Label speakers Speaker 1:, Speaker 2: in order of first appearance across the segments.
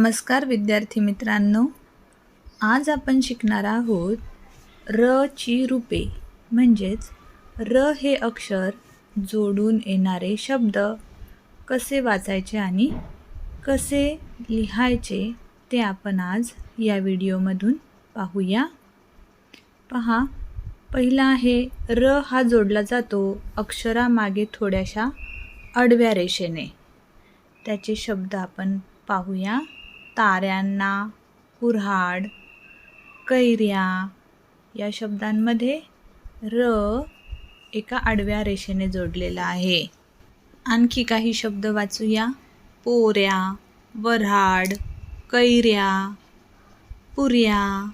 Speaker 1: नमस्कार विद्यार्थी मित्रांनो. आज आपण शिकणार आहोत र ची रूपे म्हणजेच र हे अक्षर जोडून येणारे शब्द. कसे वाचायचे आणि कसे लिहायचे ते आपण आज या व्हिडिओमधून पाहूया. पहा पहिला आहे र हा जोडला जातो अक्षरामागे थोड्याशा आडव्या रेषेने. त्याचे शब्द आपण पाहूया. ताऱ्यांना कुऱ्हाड कैऱ्या या शब्दांमध्ये र एका आडव्या रेषेने जोडलेला आहे. आणखी काही शब्द वाचूया. पोऱ्या वऱ्हाड कैऱ्या पुऱ्या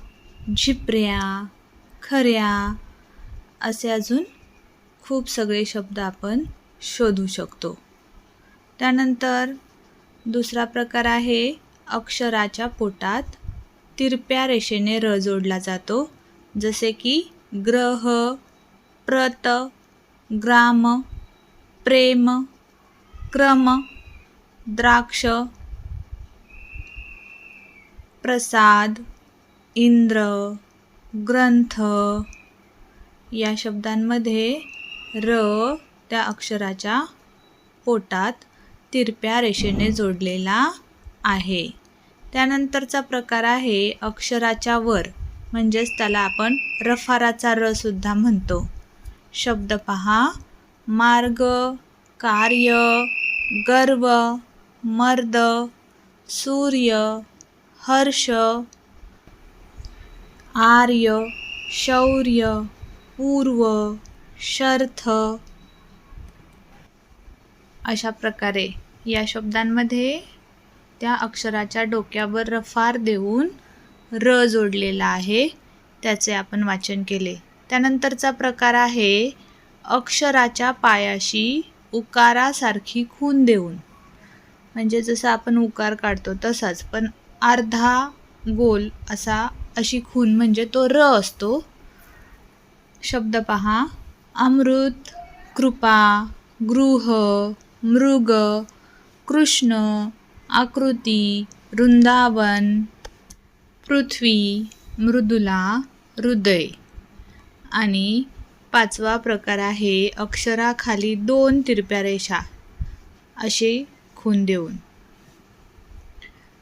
Speaker 1: झिपऱ्या खऱ्या असे अजून खूप सगळे शब्द आपण शोधू शकतो. त्यानंतर दुसरा प्रकार आहे अक्षराच्या पोटात तिरप्या रेषेने र जोडला जातो. जसे की ग्रह प्रत ग्राम प्रेम क्रम द्राक्ष प्रसाद इंद्र ग्रंथ. या शब्दांमध्ये र त्या अक्षराच्या पोटात तिरप्या रेषेने जोडलेला आहे. त्यानंतरचा प्रकार आहे अक्षराच्या वर म्हणजेच त्याला आपण रफाराचा र सुद्धा म्हणतो. शब्द पहा. मार्ग कार्य गर्व मर्द सूर्य हर्ष आर्य शौर्य पूर्व शर्थ. अशा प्रकारे या शब्दांमध्ये त्या अक्षराच्या डोक्यावर रफार देऊन र जोडलेला आहे. त्याचे आपण वाचन केले. त्यानंतरचा प्रकार आहे अक्षराच्या पायाशी उकारासारखी खून देऊन. म्हणजे जसं आपण उकार काढतो तसाच पण अर्धा गोल असा अशी खून म्हणजे तो र असतो. शब्द पहा. अमृत कृपा गृह मृग कृष्ण आकृती वृंदावन पृथ्वी मृदुला हृदय. आणि पाचवा प्रकार आहे अक्षराखाली दोन तिरप्या रेषा असे खून देऊन.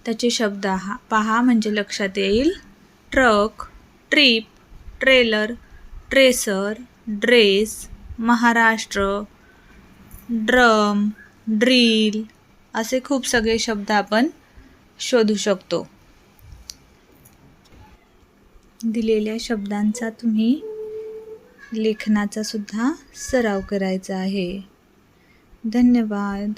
Speaker 1: त्याचे शब्द हा पहा म्हणजे लक्षात येईल. Truck trip trailer tracer dress Maharashtra drum drill असे खूप सगळे शब्द आपण शोधू शकतो. दिलेल्या शब्दांचा तुम्ही लेखनाचा सुद्धा सराव करायचा आहे. धन्यवाद.